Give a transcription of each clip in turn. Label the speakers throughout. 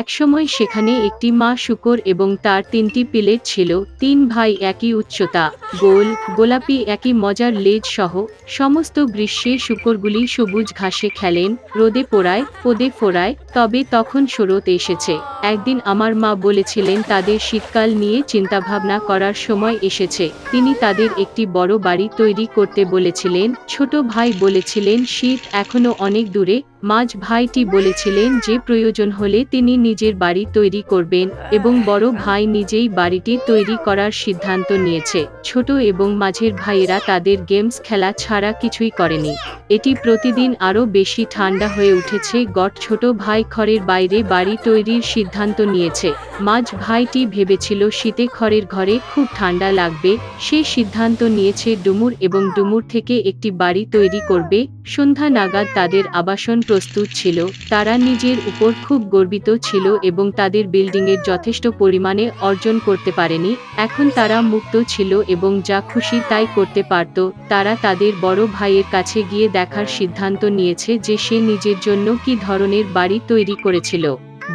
Speaker 1: একসময় সেখানে একটি মা শুকর এবং তার তিনটি পিলেট ছিল, তিন ভাই একই উচ্চতা, গোল, গোলাপি একই মজার লেজ সহ সমস্ত গ্রীষ্মে শুকরগুলি সবুজ ঘাসে খেলেন, রোদে পোড়ায়, পদে ফোড়ায়, তবে তখন শরৎ এসেছে। একদিন আমার মা বলেছিলেন, তাদের শীতকাল নিয়ে চিন্তাভাবনা করার সময় এসেছে। তিনি তাদের একটি বড় বাড়ি তৈরি করতে বলেছিলেন, ছোট ভাই বলেছিলেন, শীত এখনও অনেক দূরে মাঝ ভাইটি বলেছিলেন যে প্রয়োজন হলে তিনি নিজের বাড়ি তৈরি করবেন এবং বড় ভাই নিজেই বাড়িটি তৈরি করার সিদ্ধান্ত নিয়েছে। ছোট এবং মাঝের ভাইয়েরা তাদের গেমস খেলা ছাড়া কিছুই করেনি। এটি প্রতিদিন আরও বেশি ঠান্ডা হয়ে উঠেছে। গট ছোট ভাই খড়ের বাইরে বাড়ি তৈরির সিদ্ধান্ত নিয়েছে। মাঝ ভাইটি ভেবেছিল শীতে খড়ের ঘরে খুব ঠান্ডা লাগবে। সে সিদ্ধান্ত নিয়েছে ডুমুর এবং ডুমুর থেকে একটি বাড়ি তৈরি করবে। সন্ধ্যা নাগাদ তাদের আবাসন প্রস্তুত ছিল, তারা নিজের উপর খুব গর্বিত ছিল এবং তাদের বিল্ডিংয়ের যথেষ্ট পরিমাণে অর্জন করতে পারেনি, এখন তারা মুক্ত ছিল এবং যা খুশি তাই করতে পারত, তারা তাদের বড় ভাইয়ের কাছে গিয়ে দেখার সিদ্ধান্ত নিয়েছে যে সে নিজের জন্য কি ধরনের বাড়ি তৈরি করেছিল।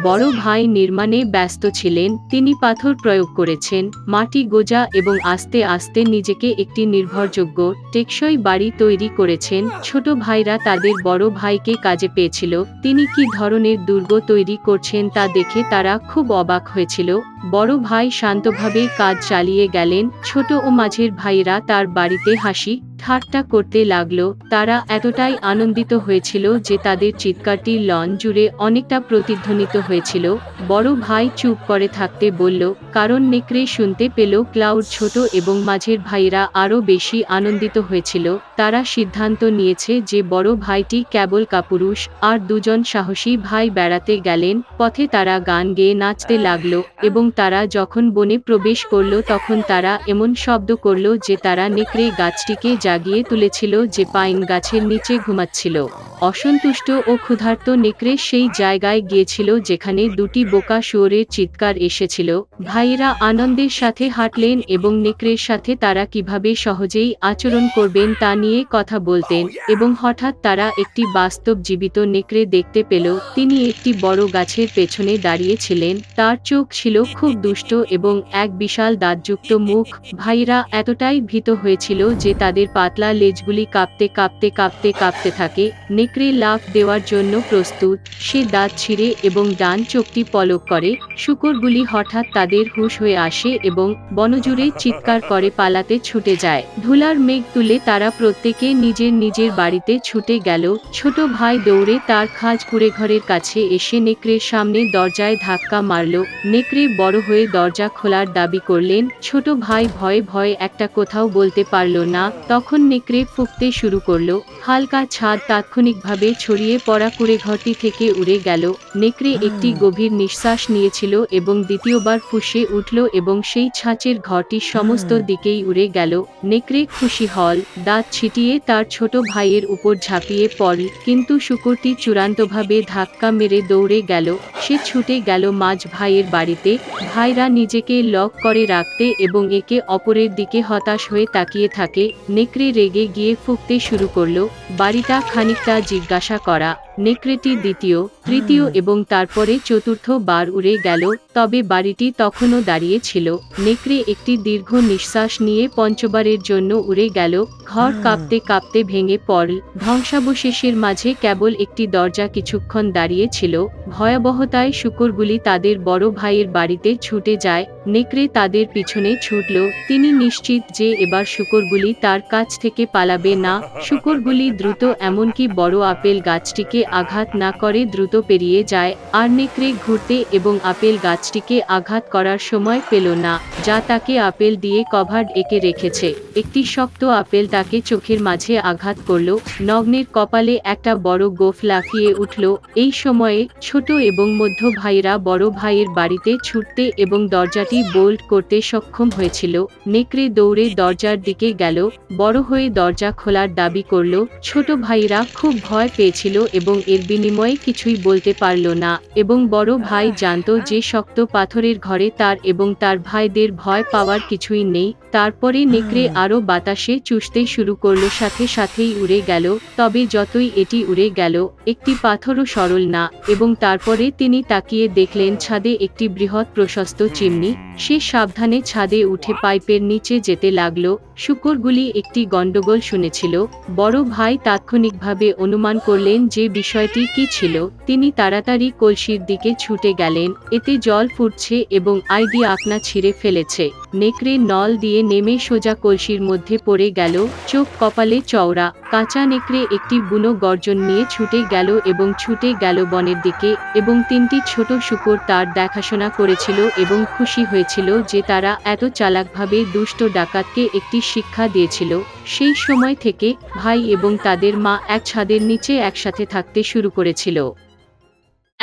Speaker 1: বড় ভাই নির্মাণে ব্যস্ত ছিলেন, তিনি পাথর প্রয়োগ করেছেন, মাটি গোজা এবং আস্তে আস্তে নিজেকে একটি নির্ভরযোগ্য, টেকসই বাড়ি তৈরি করেছেন, ছোট ভাইরা তাদের বড় ভাইকে কাজে পেয়েছিল, তিনি কি ধরনের দুর্গ তৈরি করছেন তা দেখে তারা খুব অবাক হয়েছিল, বড় ভাই শান্তভাবে কাজ চালিয়ে গেলেন, ছোট ও মাঝের ভাইরা তার বাড়িতে হাসি ঠাট্টা করতে লাগল, তারা এতটাই আনন্দিত হয়েছিল যে তাদের চিৎকারটি লন জুড়ে অনেকটা প্রতিধ্বনিত হয়েছিল। বড় ভাই চুপ করে থাকতে বলল, কারণ নেকড়ে শুনতে পেল ক্লাউড ছোট এবং মাঝের ভাইরা আরও বেশি আনন্দিত হয়েছিল। তারা সিদ্ধান্ত নিয়েছে যে বড় ভাইটি কেবল কাপুরুষ আর দুজন সাহসী ভাই বেড়াতে গেলেন, পথে তারা গান গেয়ে নাচতে লাগল এবং তারা যখন বনে প্রবেশ করল তখন তারা এমন শব্দ করল যে তারা নেকড়ে গাছটিকে জাগিয়ে তুলেছিল যে পাইন গাছের নিচে ঘুমাচ্ছিল। অসন্তুষ্ট ও ক্ষুধার্ত নেকড়ে সেই জায়গায় গিয়েছিল যেখানে দুটি বোকা শুয়োরের চিৎকার এসেছিল। ভাইয়েরা আনন্দের সাথে হাঁটলেন এবং নেকড়ের সাথে তারা কীভাবে সহজেই আচরণ করবেন তা নিয়ে কথা বলতেন এবং হঠাৎ তারা একটি বাস্তব জীবিত নেকড়ে দেখতে পেল। তিনি একটি বড় গাছের পেছনে দাঁড়িয়েছিলেন। তার চোখ ছিল খুব দুষ্ট এবং এক বিশাল দাঁতযুক্ত মুখ। ভাইরা এতটাই ভীত হয়েছিল যে তাদের পাতলা লেজগুলি কাঁপতে কাঁপতে কাঁপতে কাঁপতে থাকে। নেকড়ে লাফ দেওয়ার জন্য প্রস্তুত, সে দাঁত ছিঁড়ে এবং ডান চোখটি পলক করে, শুকরগুলি হঠাৎ তাদের হুশ হয়ে আসে এবং বনজুড়ে চিৎকার করে পালাতে ছুটে যায়। ধুলার মেঘ তুলে তারা প্রত্যেকে নিজের নিজের বাড়িতে ছুটে গেল। ছোট ভাই দৌড়ে তার খাজ কুড়ে ঘরের কাছে এসে নেকড়ের সামনে দরজায় ধাক্কা মারল। নেকড়ে বড় হয়ে দরজা খোলার দাবি করলেন, ছোট ভাই ভয়ে ভয়ে একটা কোথাও বলতে পারল না। তখন নেকড়ে ফুঁকতে শুরু করল। হালকা ছাদ তাৎক্ষণিকভাবে ছড়িয়ে পড়া কুড়ে ঘরটি থেকে উড়ে গেল। নেকড়ে একটি গভীর নিঃশ্বাস নিয়েছিল এবং দ্বিতীয়বার ফুসে উঠল এবং সেই ছাঁচের ঘরটি সমস্ত দিকেই উড়ে গেল। নেকড়ে খুশি হল দাঁত ছিটিয়ে তার ছোট ভাইয়ের উপর ঝাঁপিয়ে পড়ল কিন্তু শুকুরটি চূড়ান্তভাবে ধাক্কা মেরে দৌড়ে গেল। সে ছুটে গেল মাঝ ভাইয়ের বাড়িতে। ভাইরা নিজেকে লক করে রাখতে এবং একে অপরের দিকে হতাশ হয়ে তাকিয়ে থাকে। নেকড়ে রেগে গিয়ে ফুঁকতে শুরু করল। বাড়িটা খানিকটা জিজ্ঞাসা করা নেকড়েটি দ্বিতীয় তৃতীয় এবং তারপরে চতুর্থ বার উড়ে গেল তবে বাড়িটি তখনও দাঁড়িয়ে ছিল। নেকড়ে একটি দীর্ঘ নিঃশ্বাস নিয়ে পঞ্চবারের জন্য উড়ে গেল ঘর কাঁপতে কাঁপতে ভেঙে পড়ল। ধ্বংসাবশেষের মাঝে কেবল একটি দরজা কিছুক্ষণ দাঁড়িয়ে ছিল। ভয়াবহতায় শুকরগুলি তাদের বড় ভাইয়ের বাড়িতে ছুটে যায়। নেকড়ে তাদের পিছনে ছুটল। তিনি নিশ্চিত যে এবার শুকরগুলি তার কাছ থেকে পালাবে না। শুকরগুলি দ্রুত এমনকি বড় আপেল গাছটিকে আঘাত না করে দ্রুত পেরিয়ে যায়। আর নেকড়ে ঘুরতে এবং আপেল গাছটিকে আঘাত করার সময় পেল না, যা তাকে আপেল দিয়ে কভার্ড এঁকে রেখেছে। একটি শক্ত আপেল তাকে চোখের মাঝে আঘাত করল, নগ্নের কপালে একটা বড় গোফ লাফিয়ে উঠল। এই সময়ে ছোট এবং মধ্য ভাইরা বড় ভাইয়ের বাড়িতে ছুটতে এবং দরজাটি বোল্ড করতে সক্ষম হয়েছিল। নেকড়ে দৌড়ে দরজার দিকে গেল, বড় হয়ে দরজা খোলার দাবি করল। ছোট ভাইরা খুব ভয় পেয়েছিল এবং এর বিনিময়ে কিছুই বলতে পারল না, এবং বড় ভাই জানত যে শক্ত পাথরের ঘরে তার এবং তার ভাইদের ভয় পাওয়ার কিছুই নেই
Speaker 2: তারপরে নেকড়ে আরও বাতাসে চুষতে শুরু করল সাথে সাথেই উড়ে গেল। তবে যতই এটি উড়ে গেল একটি পাথরও সরল না এবং তারপরে তিনি তাকিয়ে দেখলেন ছাদে একটি বৃহৎ প্রশস্ত চিমনি। সে সাবধানে ছাদে উঠে পাইপের নিচে যেতে লাগল। শুকরগুলি একটি গন্ডগোল শুনেছিল। বড় ভাই তাৎক্ষণিকভাবে অনুমান করলেন যে বিষয়টি কি ছিল। তিনি তাড়াতাড়ি কলসির দিকে ছুটে গেলেন। এতে জল ফুটছে এবং আইডি আপনা ছিঁড়ে ফেলেছে। নেকড়ে নল দিয়ে নেমে সোজা কলসির মধ্যে পড়ে গেল, চোখ কপালে চওড়া, কাঁচা নেকড়ে একটি বুনো গর্জন নিয়ে ছুটে গেল এবং ছুটে গেল বনের দিকে এবং তিনটি ছোট শুকর তার দেখাশোনা করেছিল এবং খুশি হয়েছিল যে তারা এত চালাকভাবে দুষ্ট ডাকাতকে একটি শিক্ষা দিয়েছিল। সেই সময় থেকে ভাই এবং তাদের মা এক ছাদের নিচে একসাথে থাকতে শুরু করেছিল।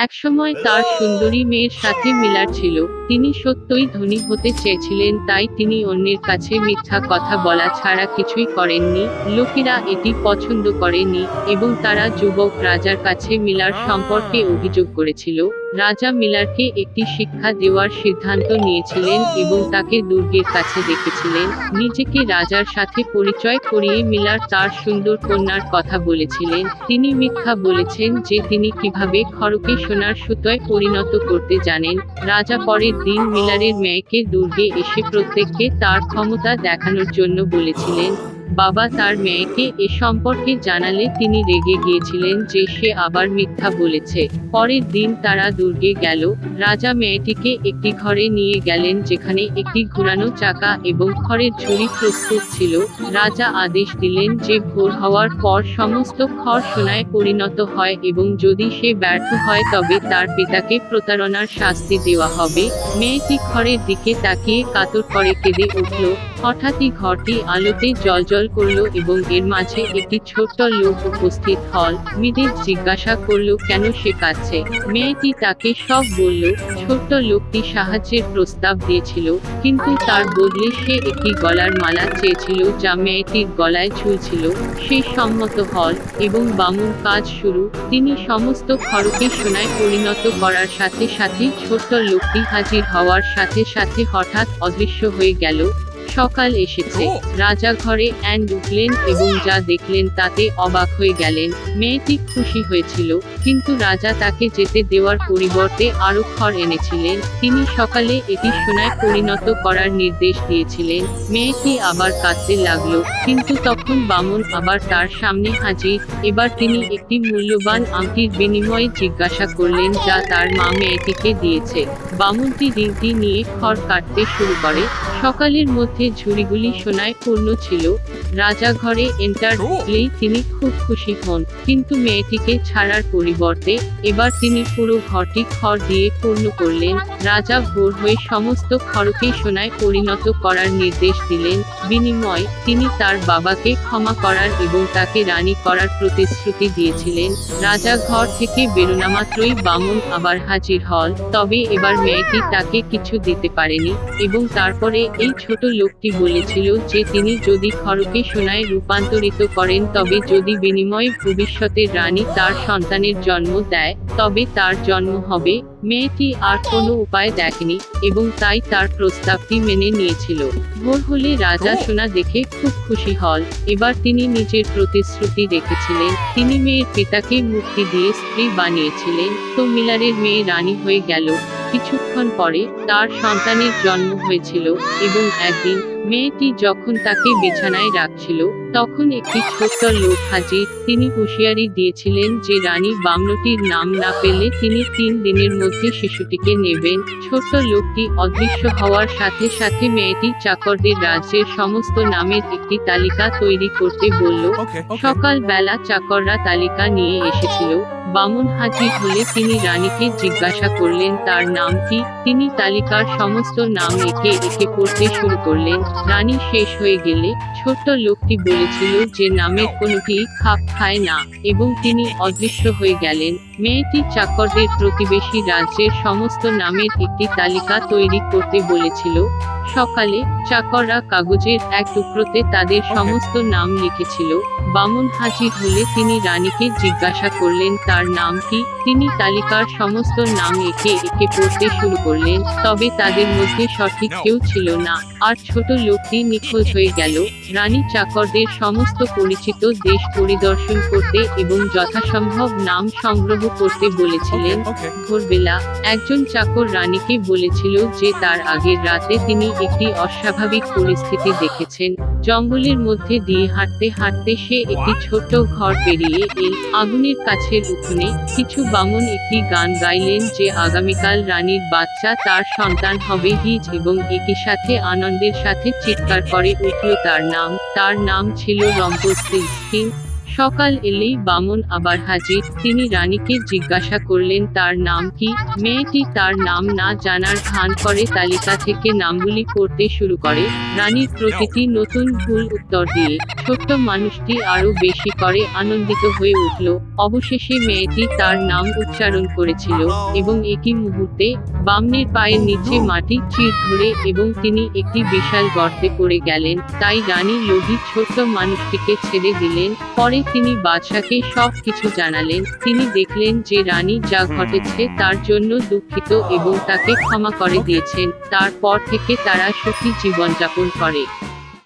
Speaker 2: একসময় তার সুন্দরী মেয়ের সাথে মিলার ছিল। তিনি সত্যই ধনী হতে চেয়েছিলেন, তাই তিনি অন্যের কাছে মিথ্যা কথা বলা ছাড়া কিছুই করেননি। লোকেরা এটি পছন্দ করেনি এবং তারা যুবক রাজার কাছে মিলার সম্পর্কে অভিযোগ করেছিল। রাজা মিলারকে একটি শিক্ষা দেওয়ার সিদ্ধান্ত নিয়েছিলেন এবং তাকে দুর্গের কাছে দেখেছিলেন। নিজেকে রাজার সাথে পরিচয় করিয়ে মিলার তার সুন্দর কন্যার কথা বলেছিলেন। তিনি মিথ্যা বলেছেন যে তিনি কীভাবে খড়কে সোনার সুতোয় পরিণত করতে জানেন। রাজা পরের দিন মিলারের মেয়েকে দুর্গে এসে প্রত্যেককে তার ক্ষমতা দেখানোর জন্য বলেছিলেন। বাবা তার মেয়েকে এ সম্পর্কে জানালে তিনি রেগে গিয়েছিলেন যে সে আবার মিথ্যা বলেছে। পরের দিন তারা দুর্গে গেল। রাজা মেয়েটিকে একটি ঘরে নিয়ে গেলেন যেখানে একটি ঘোরানো চাকা এবং খড়ের ঝুড়ি প্রস্তুত ছিল। রাজা আদেশ দিলেন যে ভোর হওয়ার পর সমস্ত খড় সোনায় পরিণত হয় এবং যদি সে ব্যর্থ হয় তবে তার পিতাকে প্রতারণার শাস্তি দেওয়া হবে। মেয়েটি খড়ের দিকে তাকিয়ে কাতর করে কেঁদে উঠল। হঠাৎই ঘরটি আলোতে জলজল করল এবং এর মাঝে একটি ছোট্ট লোক উপস্থিত হল। মিদির জিজ্ঞাসা করল, কেন সে কাঁদছে? মেয়েটি তাকে সব বলল, ছোট্ট লোকটি সাহায্যের প্রস্তাব দিয়েছিল, কিন্তু তার বদলে সে একটি গলার মালা চেয়েছিল যা মেয়েটির গলায় ঝুলছিল। সে সম্মত হল এবং বামুন কাজ শুরু। তিনি সমস্ত খড়কে সোনায় পরিণত করার সাথে সাথে ছোট্ট লোকটি হাজির হওয়ার সাথে সাথে হঠাৎ অদৃশ্য হয়ে গেল। সকাল এসেছে। রাজা ঘরে অ্যান্ড উঠলেন এবং যা দেখলেন তাতে অবাক হয়ে গেলেন। মেয়েটি খুশি হয়েছিল কিন্তু রাজা তাকে যেতে দেওয়ার পরিবর্তে আরও খড় এনেছিলেন। তিনি সকালে এটি সোনায় পরিণত করার নির্দেশ দিয়েছিলেন। মেয়েটি আবার কাঁদতে লাগল কিন্তু তখন বামন আবার তার সামনে হাজির। এবার তিনি একটি মূল্যবান আংটির বিনিময়ে জিজ্ঞাসা করলেন যা তার মা মেয়েটিকে দিয়েছে। বামনটি রিংটি নিয়ে খড় কাটতে শুরু করে। সকালের মধ্যে ঝুড়িগুলি সোনায় পূর্ণ ছিল। রাজা ঘরে এন্টার ঢুকলেই তিনি খুব খুশি হন। কিন্তু মেয়েটিকে ছাড়ার পরিবর্তে এবার তিনি পুরো ঘরটি খড় দিয়ে পূর্ণ করলেন। রাজা ভোর হয়ে সমস্ত খড়কে সোনায় পরিণত করার নির্দেশ দিলেন। বিনিময় তিনি তার বাবাকে ক্ষমা করার এবং তাকে রানী করার প্রতিশ্রুতি দিয়েছিলেন। রাজা ঘর থেকে বেরোনা মাত্রই বামন আবার হাজির হল। তবে এবার মেয়েটি তাকে কিছু দিতে পারেনি এবং তারপরে এই ছোট লোকটি বলেছিল যে তিনি যদি খড়কে সোনায় রূপান্তরিত করেন তবে যদি বিনিময়ে ভবিষ্যতের রানী তার সন্তানের জন্ম দেয় তবে তার জন্ম হবে। মেয়েটি আর কোনো উপায় দেখেনি এবং তাই তার প্রস্তাবটি মেনে নিয়েছিল। ভোর হলে রাজা সোনা দেখে খুব খুশি হল। এবার তিনি নিজের প্রতিশ্রুতি রেখেছিলেন। তিনি মেয়ের পিতাকে মুক্তি দিয়ে স্ত্রী বানিয়েছিলেন। তো মিলারের মেয়ে রানী হয়ে গেল। কিছুক্ষণ পরে তার সন্তানের জন্ম হয়েছিল এবং একদিন মেয়েটি যখন তাকে বিছানায় রাখছিল তখন একটি ছোট্ট লোক হাজির তিনি হুঁশিয়ারি দিয়েছিলেন যে রানী বামনটির নাম না পেলে তিনি তিন দিনের মধ্যে শিশুটিকে নেবেন ছোট্ট লোকটি অদৃশ্য হওয়ার সাথে সাথে মেয়েটি চাকরদের রাজ্যের সমস্ত নামের একটি তালিকা তৈরি করতে বলল
Speaker 3: Okay, okay.
Speaker 2: সকাল বেলা চাকররা তালিকা নিয়ে এসেছিল বামুন হাজির হলে তিনি রানীকে জিজ্ঞাসা করলেন, তার নাম কি? তিনি তালিকার সমস্ত নাম একে একে পড়তে শুরু করলেন। রানী শেষ হয়ে গেলে ছোট্ট লোকটি বলেছিল যে, নামের কোনোটি খাপ খায় না, এবং তিনি অদৃশ্য হয়ে গেলেন। মেয়েটি চাকরদের প্রতিবেশী রাজ্যের সমস্ত নামের একটি তালিকা তৈরি করতে বলেছিল। সকালে চাকররা কাগজের এক টুকরোতে তাদের সমস্ত নাম লিখেছিল। বামন হাজির হলে তিনি রানীকে জিজ্ঞাসা করলেন, তার নাম কি? তিনি তালিকার সমস্ত নাম একে একে পড়তে শুরু করলেন, তবে তাদের মধ্যে সঠিক কেউ ছিল না। আর ছোট লোকটি নিখোঁজ হয়ে গেল। রানী চাকরদের সমস্ত পরিচিত দেশ পরিদর্শন করতে এবং যথাসম্ভব নাম সংগ্রহ করতে বলেছিলেন ভোরবেলা। একজন চাকর রানীকে বলেছিল যে তার আগের রাতে তিনি একটি অস্বাভাবিক পরিস্থিতি দেখেছেন। জঙ্গলের মধ্যে দিয়ে হাঁটতে হাঁটতে সে একটি ছোট্ট ঘর পেরিয়ে এল আগুনের কাছের উঠোনে কিছু বামন একটি গান গাইলেন যে আগামীকাল রানীর বাচ্চা তার সন্তান হবে হিজ এবং একই সাথে আনন্দের সাথে চিৎকার করে উঠল তার নাম। তার নাম ছিল রম্পস্তিল সিং। সকাল এলেই বামন আবার হাজির। তিনি রানীকে জিজ্ঞাসা করলেন, তার নাম কি? মেয়েটি তার নাম না জানার ভান করে তালিকা থেকে নামগুলি পড়তে শুরু করে। রানীর প্রতিটি নতুন ভুল উত্তর দিয়ে ছোট্ট মানুষটি আরও বেশি করে আনন্দিত হয়ে উঠল। অবশেষে মেয়েটি তার নাম উচ্চারণ করেছিল এবং একই মুহূর্তে বামনের পায়ের নিচে মাটি চির ধরে এবং তিনি একটি বিশাল গর্তে পড়ে গেলেন। তাই রানী লোভী ছোট্ট মানুষটিকে ছেড়ে দিলেন। পরে তিনি বাদশাকে সব কিছু জানালেন। তিনি দেখলেন যে রানী যা ঘটেছে তার জন্য দুঃখিত এবং তাকে ক্ষমা করে দিয়েছেন। তারপর থেকে তারা সুখী জীবনযাপন করে।